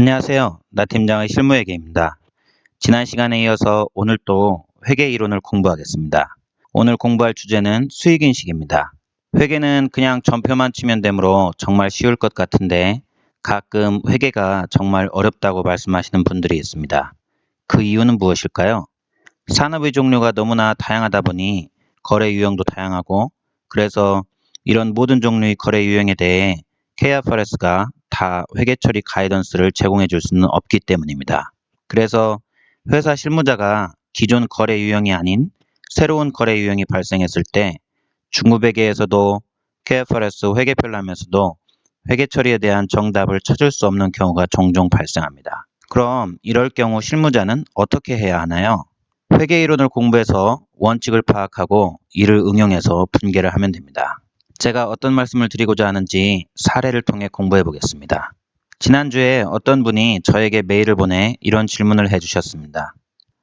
안녕하세요. 나 팀장의 실무회계입니다. 지난 시간에 이어서 오늘 또 회계 이론을 공부하겠습니다. 오늘 공부할 주제는 수익인식입니다. 회계는 그냥 전표만 치면 되므로 정말 쉬울 것 같은데 가끔 회계가 정말 어렵다고 말씀하시는 분들이 있습니다. 그 이유는 무엇일까요? 산업의 종류가 너무나 다양하다 보니 거래 유형도 다양하고 그래서 이런 모든 종류의 거래 유형에 대해 KFRS가 다 회계 처리 가이던스를 제공해 줄 수는 없기 때문입니다. 그래서 회사 실무자가 기존 거래 유형이 아닌 새로운 거래 유형이 발생했을 때 중국회계에서도 KFRS 회계표를 하면서도 회계 처리에 대한 정답을 찾을 수 없는 경우가 종종 발생합니다. 그럼 이럴 경우 실무자는 어떻게 해야 하나요? 회계 이론을 공부해서 원칙을 파악하고 이를 응용해서 분개를 하면 됩니다. 제가 어떤 말씀을 드리고자 하는지 사례를 통해 공부해 보겠습니다. 지난주에 어떤 분이 저에게 메일을 보내 이런 질문을 해 주셨습니다.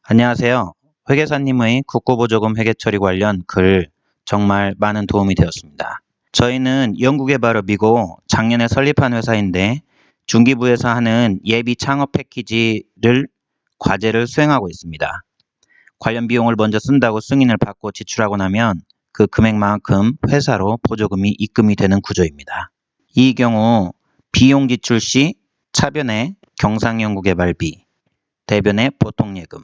안녕하세요. 회계사님의 국고보조금 회계 처리 관련 글 정말 많은 도움이 되었습니다. 저희는 연구개발업이고 작년에 설립한 회사인데 중기부에서 하는 예비 창업 패키지를 과제를 수행하고 있습니다. 관련 비용을 먼저 쓴다고 승인을 받고 지출하고 나면 그 금액만큼 회사로 보조금이 입금이 되는 구조입니다. 이 경우 비용 지출 시 차변의 경상연구 개발비, 대변의 보통 예금,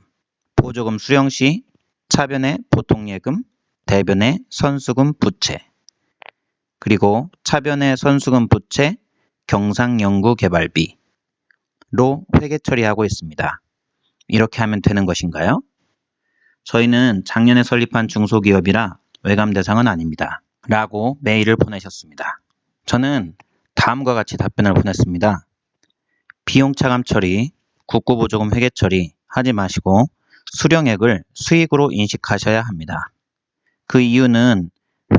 보조금 수령 시 차변의 보통 예금, 대변의 선수금 부채, 그리고 차변의 선수금 부채 경상연구 개발비로 회계 처리하고 있습니다. 이렇게 하면 되는 것인가요? 저희는 작년에 설립한 중소기업이라 외감 대상은 아닙니다. 라고 메일을 보내셨습니다. 저는 다음과 같이 답변을 보냈습니다. 비용 차감 처리, 국고보조금 회계 처리 하지 마시고 수령액을 수익으로 인식하셔야 합니다. 그 이유는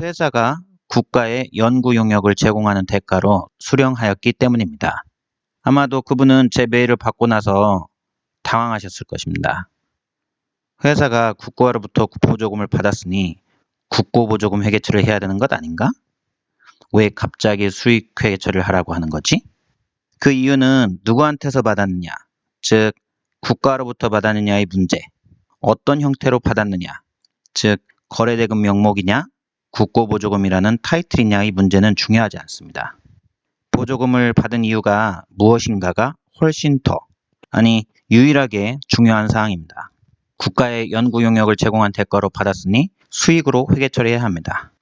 회사가 국가의 연구 용역을 제공하는 대가로 수령하였기 때문입니다. 아마도 그분은 제 메일을 받고 나서 당황하셨을 것입니다. 회사가 국가로부터 보조금을 받았으니 국고보조금 회계처리를 해야 되는 것 아닌가? 왜 갑자기 수익 회계처리를 하라고 하는 거지? 그 이유는 누구한테서 받았느냐, 즉 국가로부터 받았느냐의 문제, 어떤 형태로 받았느냐, 즉 거래대금 명목이냐, 국고보조금이라는 타이틀이냐의 문제는 중요하지 않습니다. 보조금을 받은 이유가 무엇인가가 훨씬 더, 아니 유일하게 중요한 사항입니다. 국가의 연구 용역을 제공한 대가로 받았으니 수익으로 회계 처리해야 합니다.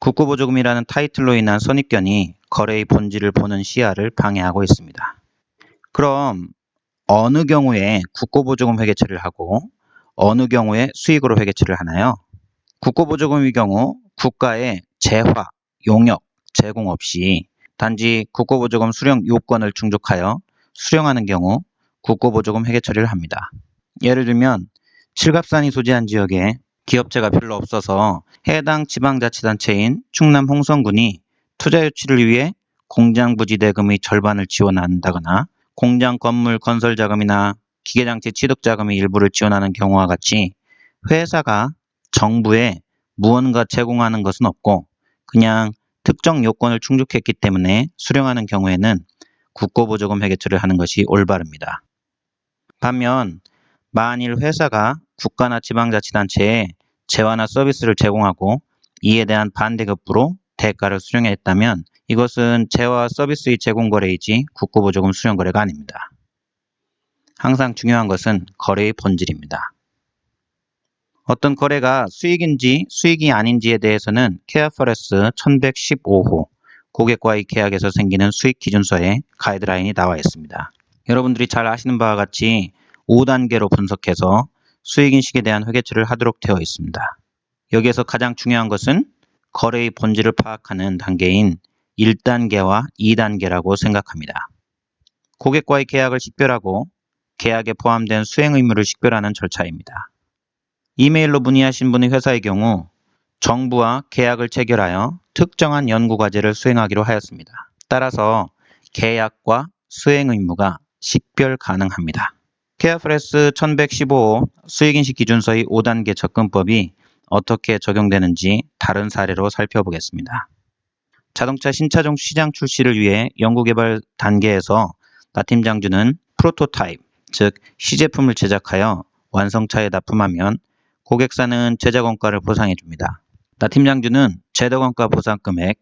국고보조금이라는 타이틀로 인한 선입견이 거래의 본질을 보는 시야를 방해하고 있습니다. 그럼 어느 경우에 국고보조금 회계 처리를 하고 어느 경우에 수익으로 회계 처리를 하나요? 국고보조금의 경우 국가의 재화, 용역, 제공 없이 단지 국고보조금 수령 요건을 충족하여 수령하는 경우 국고보조금 회계 처리를 합니다. 예를 들면 칠갑산이 소재한 지역에 기업체가 별로 없어서 해당 지방자치단체인 충남 홍성군이 투자 유치를 위해 공장 부지 대금의 절반을 지원한다거나 공장 건물 건설 자금이나 기계장치 취득 자금의 일부를 지원하는 경우와 같이 회사가 정부에 무언가 제공하는 것은 없고 그냥 특정 요건을 충족했기 때문에 수령하는 경우에는 국고보조금 회계처리를 하는 것이 올바릅니다. 반면 만일 회사가 국가나 지방자치단체에 재화나 서비스를 제공하고 이에 대한 반대급부로 대가를 수령했다면 이것은 재화 서비스의 제공 거래이지 국고보조금 수령 거래가 아닙니다. 항상 중요한 것은 거래의 본질입니다. 어떤 거래가 수익인지 수익이 아닌지에 대해서는 KFRS 1115호 고객과의 계약에서 생기는 수익 기준서에 가이드라인이 나와 있습니다. 여러분들이 잘 아시는 바와 같이 5단계로 분석해서 수익인식에 대한 회계처리를 하도록 되어 있습니다. 여기에서 가장 중요한 것은 거래의 본질을 파악하는 단계인 1단계와 2단계라고 생각합니다. 고객과의 계약을 식별하고 계약에 포함된 수행 의무를 식별하는 절차입니다. 이메일로 문의하신 분의 회사의 경우 정부와 계약을 체결하여 특정한 연구 과제를 수행하기로 하였습니다. 따라서 계약과 수행 의무가 식별 가능합니다. 케어프레스 1115 수익인식 기준서의 5단계 접근법이 어떻게 적용되는지 다른 사례로 살펴보겠습니다. 자동차 신차종 시장 출시를 위해 연구개발 단계에서 나 팀 장주는 프로토타입, 즉 시제품을 제작하여 완성차에 납품하면 고객사는 제작원가를 보상해 줍니다. 나 팀 장주는 제작원가 보상 금액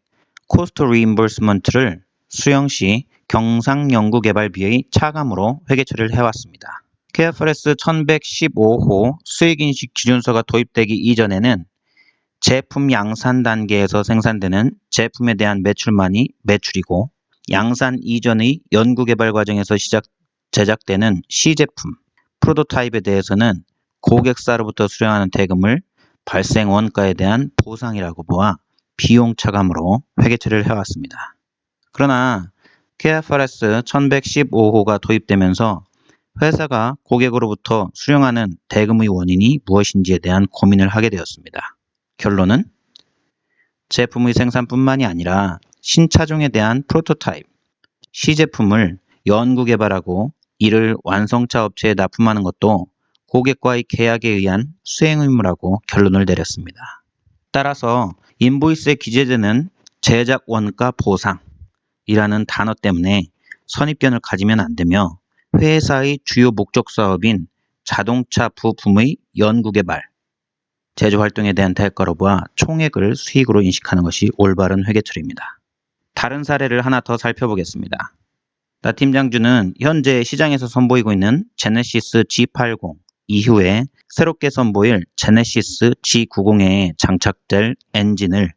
코스트 리임버스먼트를 수령 시 경상연구개발비의 차감으로 회계 처리를 해왔습니다. KFRS 1115호 수익인식 기준서가 도입되기 이전에는 제품 양산 단계에서 생산되는 제품에 대한 매출만이 매출이고 양산 이전의 연구개발 과정에서 시작 제작되는 시제품, 프로토타입에 대해서는 고객사로부터 수령하는 대금을 발생 원가에 대한 보상이라고 보아 비용 차감으로 회계 처리를 해왔습니다. 그러나 KFRS 1115호가 도입되면서 회사가 고객으로부터 수령하는 대금의 원인이 무엇인지에 대한 고민을 하게 되었습니다. 결론은 제품의 생산뿐만이 아니라 신차종에 대한 프로토타입, 시제품을 연구 개발하고 이를 완성차 업체에 납품하는 것도 고객과의 계약에 의한 수행 의무라고 결론을 내렸습니다. 따라서 인보이스에 기재되는 제작 원가 보상이라는 단어 때문에 선입견을 가지면 안 되며 회사의 주요 목적 사업인 자동차 부품의 연구 개발, 제조 활동에 대한 대가로 보아 총액을 수익으로 인식하는 것이 올바른 회계 처리입니다. 다른 사례를 하나 더 살펴보겠습니다. 나 팀장주는 현재 시장에서 선보이고 있는 제네시스 G80 이후에 새롭게 선보일 제네시스 G90에 장착될 엔진을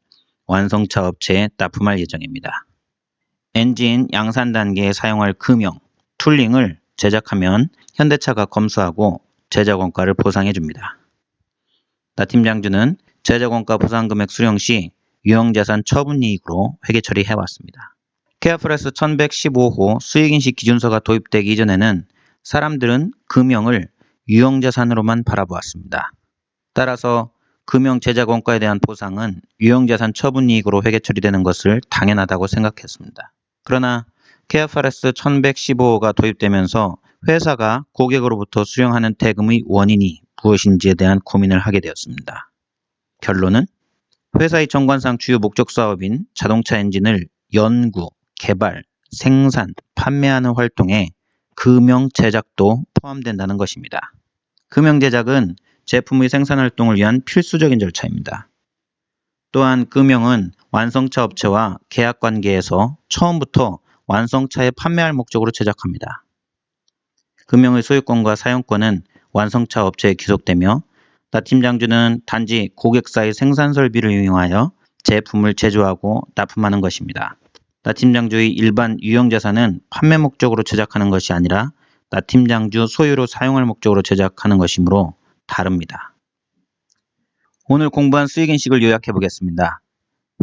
완성차 업체에 납품할 예정입니다. 엔진 양산 단계에 사용할 금형, 툴링을 제작하면 현대차가 검수하고 제작 원가를 보상해 줍니다. 나 팀 장주는 제작 원가 보상 금액 수령 시 유형자산 처분 이익으로 회계 처리해 왔습니다. 케어프레스 1115호 수익인식 기준서가 도입되기 이전에는 사람들은 금형을 유형자산으로만 바라보았습니다. 따라서 금형 제작 원가에 대한 보상은 유형자산 처분 이익으로 회계 처리되는 것을 당연하다고 생각했습니다. 그러나 KFRS 1115가 도입되면서 회사가 고객으로부터 수령하는 대금의 원인이 무엇인지에 대한 고민을 하게 되었습니다. 결론은 회사의 정관상 주요 목적 사업인 자동차 엔진을 연구, 개발, 생산, 판매하는 활동에 금형 제작도 포함된다는 것입니다. 금형 제작은 제품의 생산 활동을 위한 필수적인 절차입니다. 또한 금형은 완성차 업체와 계약 관계에서 처음부터 완성차에 판매할 목적으로 제작합니다. 금형의 소유권과 사용권은 완성차 업체에 귀속되며 나 팀장주는 단지 고객사의 생산 설비를 이용하여 제품을 제조하고 납품하는 것입니다. 나 팀장주의 일반 유형자산은 판매 목적으로 제작하는 것이 아니라 나 팀장주 소유로 사용할 목적으로 제작하는 것이므로 다릅니다. 오늘 공부한 수익인식을 요약해 보겠습니다.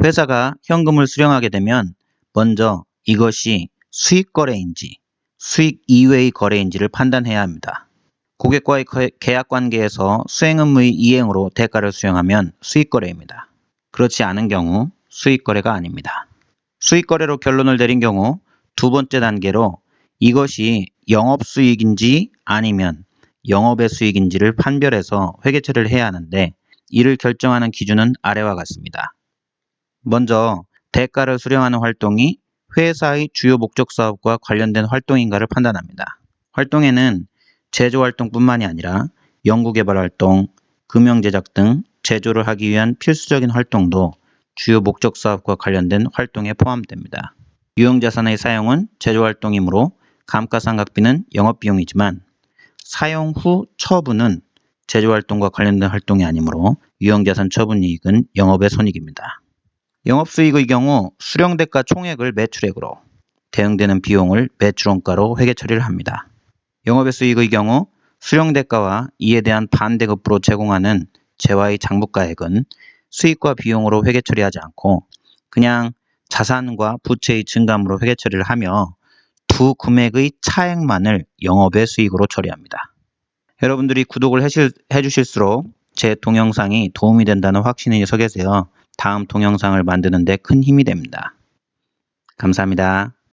회사가 현금을 수령하게 되면 먼저 이것이 수익 거래인지 수익 이외의 거래인지를 판단해야 합니다. 고객과의 계약 관계에서 수행 의무의 이행으로 대가를 수령하면 수익 거래입니다. 그렇지 않은 경우 수익 거래가 아닙니다. 수익 거래로 결론을 내린 경우 두 번째 단계로 이것이 영업 수익인지 아니면 영업의 수익인지를 판별해서 회계 처리를 해야 하는데 이를 결정하는 기준은 아래와 같습니다. 먼저 대가를 수령하는 활동이 회사의 주요 목적 사업과 관련된 활동인가를 판단합니다. 활동에는 제조 활동뿐만이 아니라 연구개발 활동, 금형 제작 등 제조를 하기 위한 필수적인 활동도 주요 목적 사업과 관련된 활동에 포함됩니다. 유형자산의 사용은 제조 활동이므로 감가상각비는 영업비용이지만 사용 후 처분은 제조 활동과 관련된 활동이 아니므로 유형자산 처분 이익은 영업의 손익입니다. 영업수익의 경우 수령대가 총액을 매출액으로 대응되는 비용을 매출원가로 회계 처리를 합니다. 영업의 수익의 경우 수령대가와 이에 대한 반대급부로 제공하는 재화의 장부가액은 수익과 비용으로 회계 처리하지 않고 그냥 자산과 부채의 증감으로 회계 처리를 하며 두 금액의 차액만을 영업의 수익으로 처리합니다. 여러분들이 구독을 해주실수록 제 동영상이 도움이 된다는 확신이 서 계세요. 다음 동영상을 만드는 데 큰 힘이 됩니다. 감사합니다.